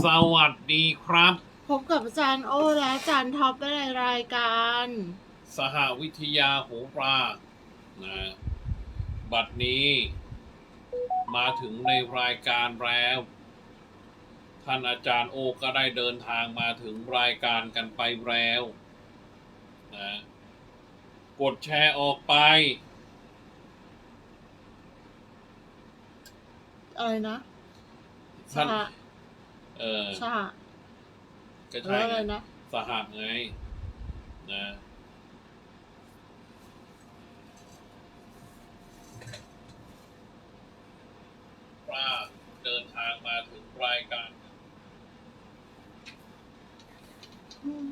สวัสดีครับ พบกับอาจารย์โอและอาจารย์ท็อปในรายการ สหวิทยาโหรานะบัดนี้ มาถึงในรายการแล้ว ท่านอาจารย์โอก็ได้เดินทางมาถึงรายการกันไปแล้วนะกดแชร์ออกไป อะไรนะสท่านห เออสหก็หรือใช่อะไรไงนะ สหไงนะว่าเดินทางมาถึงรายการ อืม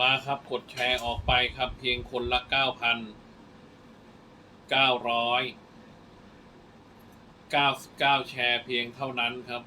มาครับกดแชร์ออกไปครับเพียงคนละเก้าพันเก้าร้อยเก้าเก้าแชร์เพียงเท่านั้นครับ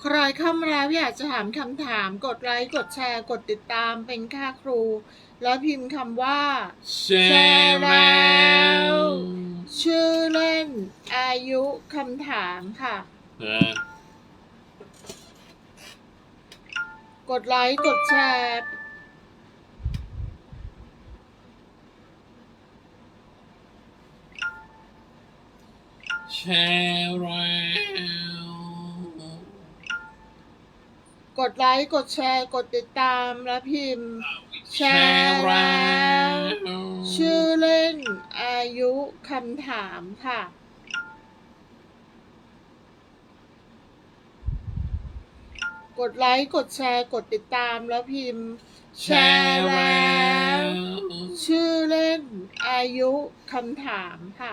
ใครเข้ามาแล้วอยากจะถามคำถาม กดไลค์ กดแชร์ กดติดตามเป็นค่าครู แล้วพิมพ์คำว่า แชร์แล้ววชื่อเล่น อายุคำถามค่ะ นะกดไลค์ กดแชร์ แชร์แล้ว กดไลค์กดแชร์กดติดตามแล้วพิมพ์ แชแชร์ร์แล้แล้ววชื่อเล่นอายุคำถามค่ะ กดไลค์กดแชร์กดติดตามแล้วพิมพ์ แชร์แล้วชื่อเล่นอายุคำถามค่ะ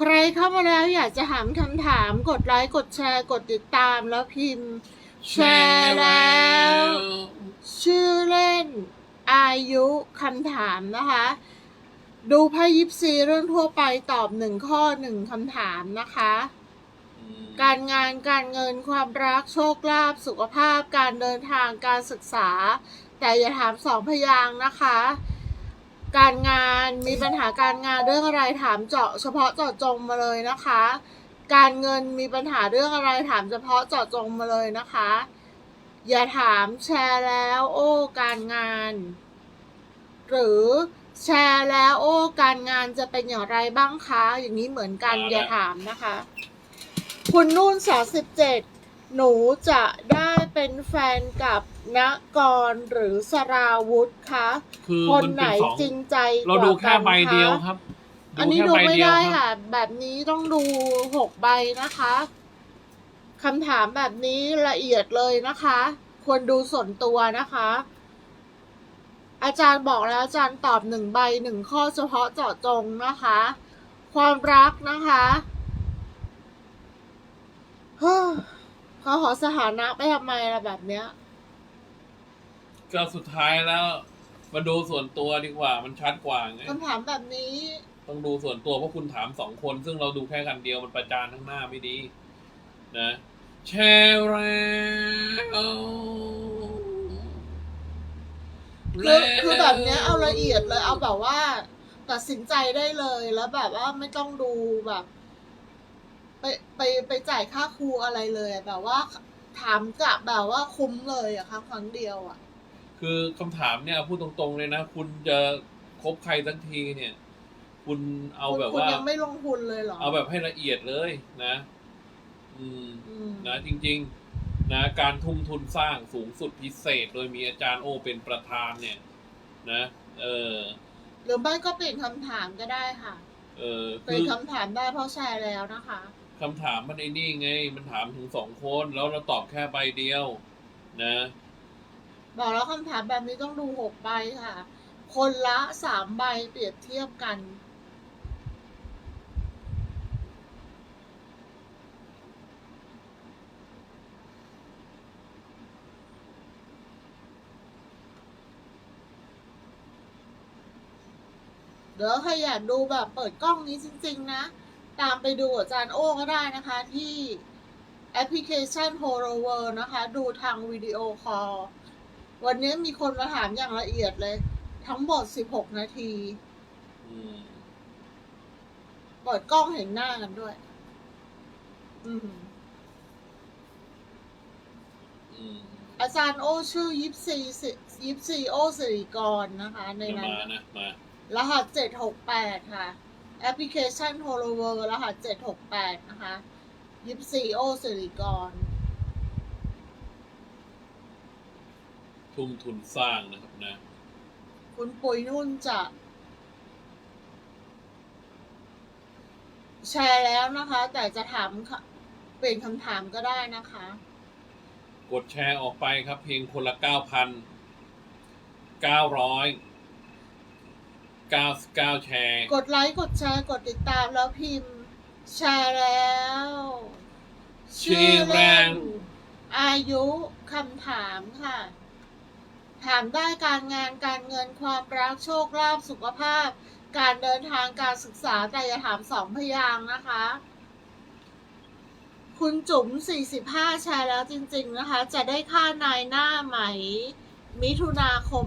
ใครเข้ามาแล้วอยากจะถามคำถามกดไลค์กดแชร์กดติดตามแล้วพิมพ์ แชร์แล้ว ชื่อเล่น อายุคำถามนะคะ ดูไพ่ยิปซีเรื่องทั่วไปตอบหนึ่งข้อหนึ่งคำถามนะคะ การงานการเงินความรักโชคลาภสุขภาพการเดินทางการศึกษา แต่อย่าถามสองพยางค์นะคะ การงานมีปัญหาการงานเรื่องอะไรถามเจาะ เฉพาะเจาะจงมาเลยนะคะ การเงินมีปัญหาเรื่องอะไรถามเฉพาะเจาะจงมาเลยนะคะ อย่าถามแชร์แล้ว โอ้ การงาน หรือแชร์แล้วโอ้ การงานจะเป็นอย่างไรบ้างคะ อย่างนี้เหมือนกันอย่าถามนะคะ คุณนุ่นสาสิบเจ็ดหนูจะได้เป็นแฟนกับ นกรหรือสราวุธคะคือคนมันไหนเป็นสองจริงใจกเราว่าดูแค่กันใบเดียวคะครับอันนี้ดูแค่ใบไม่เยวได้รับค่ะ แบบนี้ต้องดูหกใบนะคะคำถามแบบนี้ละเอียดเลยนะคะ ควรดูส่วนตัวนะคะ อาจารย์บอกแล้วอาจารย์ตอบหนึ่งใบหนึ่งข้อเฉพาะเจาะจงนะคะ ความรักนะคะเฮ้อเขาขอสถานะไปทำไมล่ะแบบเนี้ย ก็สุดท้ายแล้ว มาดูส่วนตัวดีกว่ามันชัดกว่าไงคำถามแบบนี้ ต้องดูส่วนตัวเพราะคุณถามสองคน ซึ่งเราดูแค่กันเดียวมันประจานทั้งหน้าไม่ดี นะแชร์แล้วคือคือแบบเนี้ยเอาละเอียดเลยเอาแบบว่า ตัดสินใจได้เลยแล้วแบบว่าไม่ต้องดูแบบ ไปไปไปจ่ายค่าครูอะไรเลยอะแบบว่าถามกลับแบบว่าคุ้มเลยอะค่ะครั้งเดียวอะ คือคำถามเนี่ยพูดตรงๆเลยนะ คุณจะคบใครสักทีเนี่ย คุณเอาแบบคุณว่ายังไม่ลงทุนเลยเหรอ เอาแบบให้ละเอียดเลยนะอืมอืมนะจริง ๆ นะ การทุ่มทุนสร้างสูงสุดพิเศษ โดยมีอาจารย์โอเป็นประธานเนี่ย นะ เออ หรือไม่ก็เปลี่ยนคำถามก็ได้ค่ะ เออเปคืลี่ยนอคำถามได้เพราะแชร์แล้วนะคะคำถามมันไอ้นี่ไง มันถามถึงสองคน แล้วเราตอบแค่ใบเดียว นะ บอกแล้วคำถามแบบนี้ต้องดูหกใบค่ะ คนละสามใบเปรียบเทียบกันเดี๋ยวใครอยากดูแบบเปิดกล้องนี้จริง ๆ นะ ตามไปดูอาจารย์โอ้ก็ได้นะคะที่แอปพลิเคชัน h o l o w o r นะคะ ดูทางวิดีโอคอล วันนี้มีคนมาถามอย่างละเอียดเลย ทั้งหมด16นาทีอืมเปิดกล้องเห็นหน้ากันด้วยอืมอืมอาจารย์โอชื่อยิปซียิปซีโอสิริกรนะคะ ในจะนั้นมานะมารหัส768ค่ะ แอปพลิเคชัน h o l o w o r l d รหัส768นะคะยิปซีโอสิริกร ทุ่มทุนสร้างนะครับนะ คุณปุยนุ่นจะ แชร์แล้วนะคะ แต่จะถามค่ะเปลี่ยนคำถามก็ได้นะคะ กดแชร์ออกไปครับ เพียงคนละเก้าพันเก้าร้อยเก้าเก้าแชร์ กดไลค์ กดแชร์ กดติดตามแล้วพิมพ์ แชร์แล้วชื่อแรง อายุคำถามค่ะ ถามได้การงานการเงินความรักโชคลาภสุขภาพ การเดินทางการศึกษาแต่อย่าถามสองพยางค์นะคะ คุณจุ๋ม 45 แชร์แล้วจริง ๆ นะคะ จะได้ค่านายหน้าไหม มิถุนาคม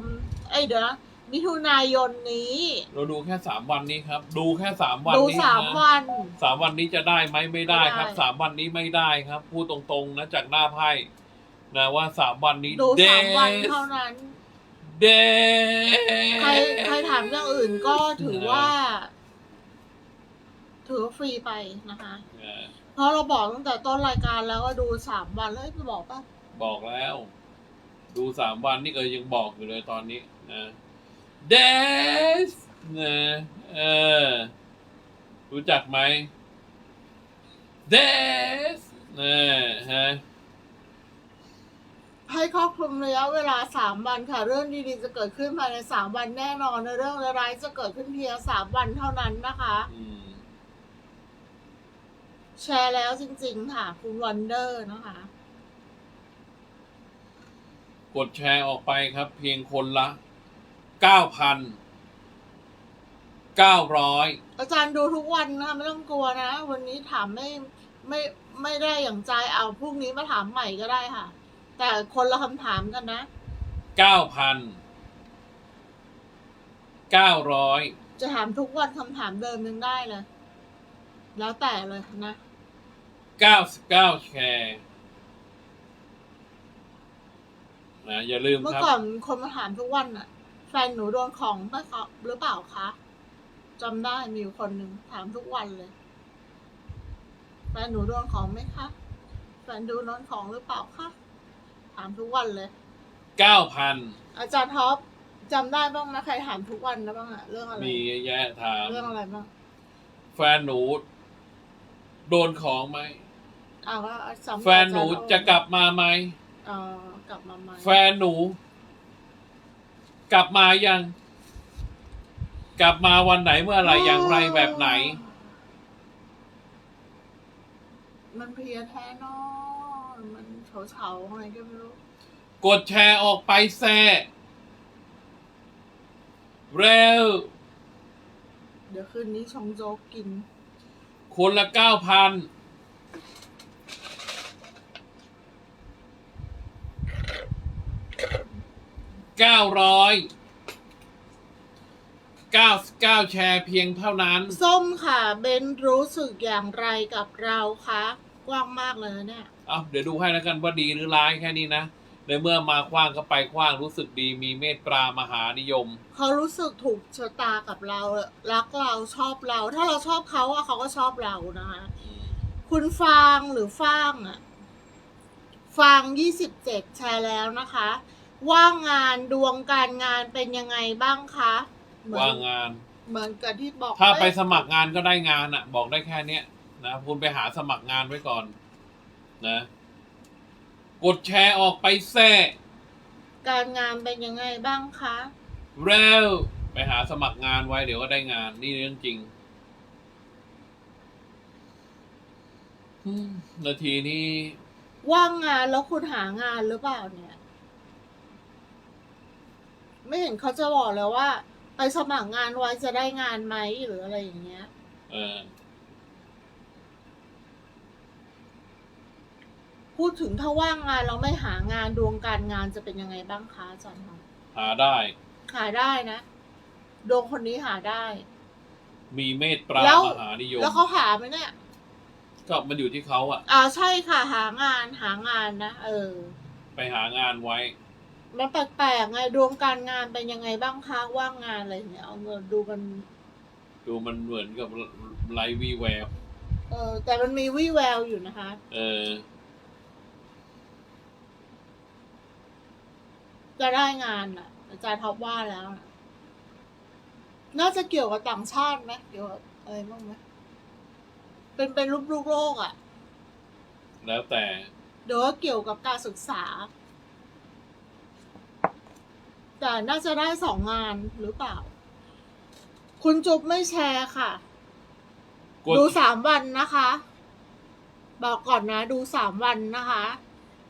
เอ้ยเดี๋ยวนะมิถุนายนนี้ เราดูแค่สามวันนี้ครับ ดูแค่สามวันดูนี้สามนะวัน สามวันนี้จะได้ไหมไม่ได้ครับไม่ได้ สามวันนี้ไม่ได้ครับ พูดตรงๆนะจากหน้าไพ่ นะว่าสามวันนี้ดูเดสามวันสเท่านั้น เดใครใครถามอย่างอื่นก็ถือว่า ถือว่าฟรีไปนะคะเออเพราะเราบอกตั้งแต่ต้นรายการแล้วว่าดูสามวันแล้วไปบอกป่ะ บอกแล้ว ดูสามวันนี่ก็ยังบอกอยู่เลยตอนนี้นะเดสนะเออ รู้จักไหมเดสนะฮะ ให้ครอบคลุมระยะเวลาสามวันค่ะ เรื่องดีๆจะเกิดขึ้นภายในสามวันแน่นอนในเรื่องร้ายๆจะเกิดขึ้นเพียงสามวันเท่านั้นนะคะ อืมแชร์แล้วจริงๆค่ะ คุณวันเดอร์นะคะ กดแชร์ออกไปครับ เพียงคนละเก้าพันเก้าร้อยอาจารย์ดูทุกวันนะคะไม่ต้องกลัวนะ วันนี้ถามไม่ไม่ไม่ได้อย่างใจเอาพรุ่งนี้มาถามใหม่ก็ได้ค่ะ แต่คนละคำถามกันนะ เก้าพันเก้าร้อยจะถามทุกวันคำถามเดิมยังได้เลย แล้วแต่เลยนะเก้าสิบเก้าแชร์นะอย่าลืมเมื่อครับ ก่อนคนมาถามทุกวันอะแฟนหนูโดนของไหมคะหรือเปล่าคะจำได้มีอยู่คนหนึ่งถามทุกวันเลย แฟนหนูโดนของไหมคะแฟนดูโดนของหรือเปล่าคะถามทุกวันเลย เก้าพันอาจารย์ท็อปจำได้บ้างไหมใครถามทุกวันนะบ้างอะเรื่องอะไรมีเยอะแยะถาม เรื่องอะไรบ้างแฟนหนู โดนของไหม อ้าวก็สำหรับแฟนหนูอาารย์จะกลับมาไหม เออกลับมาใหม่แฟนหนู กลับมายัง กลับมาวันไหนเมื่อไหรอย่างไรแบบไหน มันเพลียแท้เนอนมัน เฉาๆอะไรก็ไม่รู้ กดแชร์ออกไปแซ่เร็ว เดี๋ยวคืนนี้ชงโจ๊กกิน คนละเก้าพันเก้าร้อยเก้าเก้าแชร์เพียงเท่านั้น ส้มค่ะ เบนรู้สึกอย่างไรกับเราคะ กว้างมากเลยนะเนี่ย เอาเดี๋ยวดูให้แล้วกันว่าดีหรือร้ายแค่นี้นะในเมื่อมาคว้างก็ไปคว้างรู้สึกดีมีเมตตามหานิยม เขารู้สึกถูกชะตากับเรารักเราชอบเรา ถ้าเราชอบเขาอะเขาก็ชอบเรานะคะคุณฟางหรือฟางอะฟางยี่สิบเจ็ดแชร์แล้วนะคะ ว่างงานดวงการงานเป็นยังไงบ้างคะเหมือนว่างงาน เหมือนกับที่บอก ถ้าไปว้สมัครงานก็ได้งานอะบอกได้แค่เนี้ยนะคุณไปหาสมัครงานไว้ก่อน นะ กดแชร์ออกไปแซ่การงานเป็นยังไงบ้างคะ เร็ว ไปหาสมัครงานไว้เดี๋ยวก็ได้งาน นี่เรื่องจริงอืมนาทีนี้ว่างงานแล้วคุณหางานหรือเปล่าเนี่ย ไม่เห็นเขาจะบอกเลยว่า ไปสมัครงานไว้จะได้งานไหมหรืออะไรอย่างเงี้ย เออ พูดถึงถ้าว่างงานเราไม่หางานดวงการงานจะเป็นยังไงบ้างคะอาจารย์คะหาได้ หาได้นะ ดวงคนนี้หาได้ มีเมตตราแล้ว มหานิยมแล้วเขาหาไหมเนี่ย ก็มันอยู่ที่เขาอะอ่าใช่ค่ะ หางานหางานนะเออ ไปหางานไว้ มันแปลกๆไงดวงการงานเป็นยังไงบ้างคะว่างงานอะไรอย่างเงี้ยเอาเงินดูมัน ดูมันเหมือนกับไรวีแววเออแต่มันมีวี่แววอยู่นะคะ เออ จะได้งานอะ อาจารย์ท็อปว่าแล้วนะน่าจะเกี่ยวกับต่างชาติไหมเกี่ยวกับอะไรบ้างไหมเป็นเป็นรูปลูกโลกอะแล้วแต่เดี๋ยวว่าเกี่ยวกับการศึกษา แต่น่าจะได้สองงานหรือเปล่า คุณจุ๊บไม่แชร์ค่ะ กดดูสามวันนะคะ บอกก่อนนะ ดูสามวันนะคะ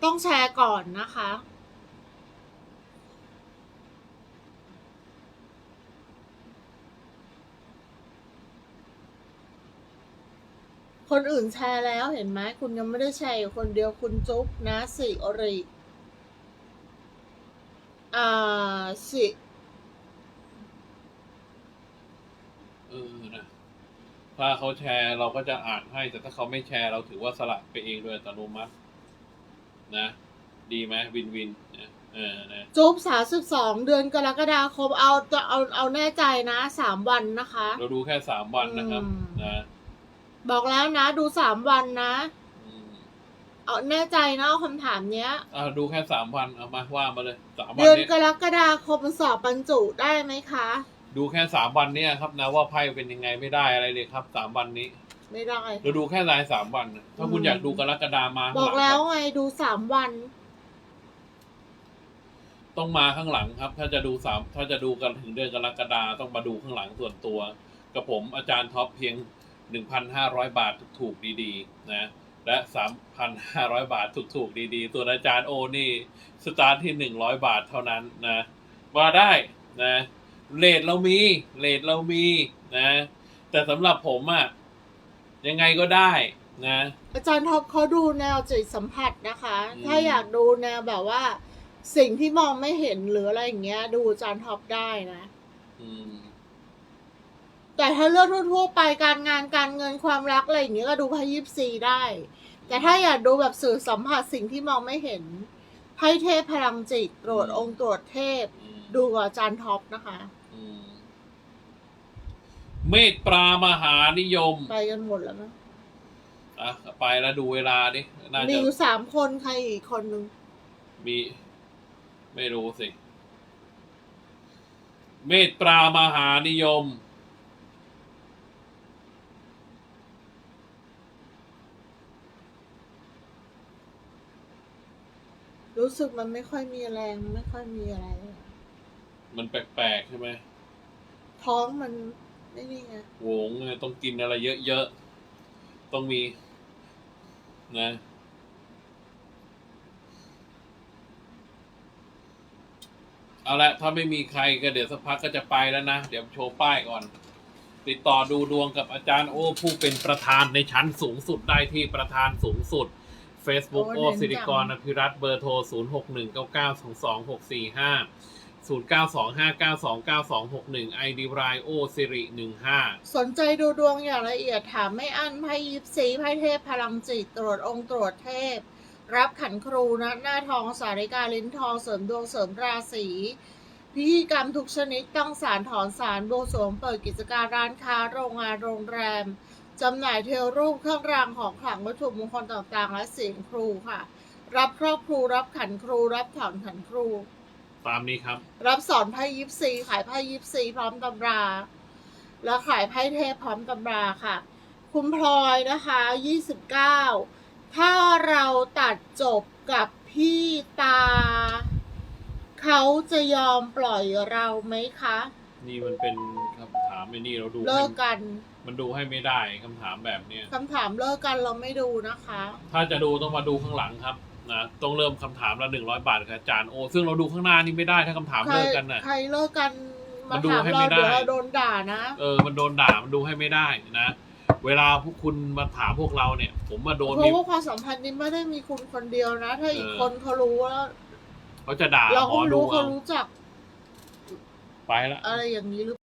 ต้องแชร์ก่อนนะคะ คนอื่นแชร์แล้วเห็นไหมคุณยังไม่ได้แชร์อยู่คนเดียวคุณจุ๊บนะสิอริอ่าสิเออนะถ้าเขาแชร์เราก็จะอ่านให้ แต่ถ้าเขาไม่แชร์เราถือว่าสละไปเองโดยอัตโนมัตินะ ดีไหมวินวินนะเออนะจุ๊บสาสิบสองเดือนกรกฎาคมเอาเอาเอาแน่ใจนะสามวันนะคะ เราดูแค่สามวันนะครับ อืม นะ บอกแล้วนะ ดูสามวันนะ อืมเอาแน่ใจนะเอาคำถามเนี้ย อ่าดูแค่สามวันเอามาว่ามาเลยสามวันเดือนเนี้ยกรกฎาคมสอบบรรจุได้ไหมคะ ดูแค่สามวันเนี้ยครับนะว่าไพ่เป็นยังไงไม่ได้อะไรเลยครับสามวันนี้ไม่ได้ เราดูแค่รายสามวันนะถ้าคุณอืม อยากดูกรกฎามาข้างบหอกลังแล้วครับไงดูสามวัน ต้องมาข้างหลังครับ ถ้าจะดูสามถ้าจะดูกันถึงเดือนกรกฎาต้องมาดูข้างหลังส่วนตัว กับผมอาจารย์ท็อปเพียง 1,500 บาทถูกๆดีๆนะและ 3,500 บาทถูกๆดีๆส่วนอาจารย์โอนี่สตาร์ทที่ 100 บาทเท่านั้นนะมาได้นะเลทเรามีเลทเรามีนะแต่สำหรับผมอะยังไงก็ได้นะ อาจารย์ท็อปเขาดูแนวจิตสัมผัสนะคะ อืม ถ้าอยากดูแนวแบบว่า สิ่งที่มองไม่เห็นหรืออะไรอย่างเงี้ย ดูอาจารย์ท็อปได้นะ อืม แต่ถ้าเรื่องทั่วๆไปการงานการเงินความรักอะไรอย่างเงี้ยก็ดูไพ่ยิปซีได้ แต่ถ้าอยากดูแบบสื่อสัมผัสสิ่งที่มองไม่เห็นไพ่เทพพลังจิตตรวจองค์ตรวจเทพอืมดูกับอาจารย์ท็อปนะคะอืมเมตตามหานิยม ไปกันหมดแล้วมั้งอะไปแล้วดูเวลาดิน่ามีจะอยู่สามคนใครอีกคนนึงมี ไม่รู้สิ เมตตามหานิยม รู้สึกมันไม่ค่อยมีแรงไม่ค่อยมีอะไร มันแปลกๆใช่ไหมท้องมันไม่นี่ไงโหงไงต้องกินอะไรเยอะๆ ต้องมี นะ เอาละถ้าไม่มีใครก็เดี๋ยวสักพักก็จะไปแล้วนะ เดี๋ยวโชว์ป้ายก่อน ติดต่อดูดวงกับอาจารย์โอ้ผู้เป็นประธานในชั้นสูงสุดได้ที่ประธานสูงสุด Facebook โอสิริกรอภิรัตน์เบอร์โทร 0 6 1 9 9 2 2 6 4 5 0 9 2 5 9 2 9 2 6 1 ID รายโอสิริ15 สนใจดูดวงอย่างละเอียดถามไม่อั้นไพ่ยิปซีไพ่เทพพลังจิตตรวจองค์ตรวจเทพ รับขันครูนะหน้าทองสาริกาลิ้นทองเสริมดวงเสริมราศีพิธีกรรมทุกชนิดต้องสารถอนสารบวงสรวงเปิดกิจการร้านค้าโรงงานโรงแรม จำหน่ายเทวรูปเครื่องรางของขลังวัตถุมงคลต่างๆ และเสียงครูค่ะ รับครอบครูรับขันครู รับถอนขันครู ตามนี้ครับ รับสอนไพ่ยิปซี ขายไพ่ยิปซีพร้อมตำรา แล้วขายไพ่เทพพร้อมตำราค่ะ คุณพลอยนะคะ 29 ถ้าเราตัดจบกับพี่ตา เขาจะยอมปล่อยเราไหมคะ นี่มันเป็นคำถามไอ้นี่เราดูเลิให้กกันมันดูให้ไม่ได้คำถามแบบเนี้ย คำถามเลิกกันเราไม่ดูนะคะ ถ้าจะดูต้องมาดูข้างหลังครับนะต้องเริ่มคำถามละหนึ่งร้อยบาทกับอาจารย์โอซึ่งเราดูข้างหน้านี่ไม่ได้ถ้าคำถามใครเลิกกันน่ะ ใครเลิกกันมามันดูถามให้เราไม่ได้ เดี๋ยวเราโดนด่านะ เออมันโดนด่ามันดูให้ไม่ได้นะ เวลาพวกคุณมาถามพวกเราเนี่ย ผมมาโดนเพมี ราะว่าความสัมพันธ์นี้ไม่ได้มีคุณคนเดียวนะ ถ้าอีกเออ คนเขารู้ว่าเขาจะด่าเราหมก็อไม่ดูรู้เขาเอารู้จัก ไปละ อะไรอย่างนี้หรือ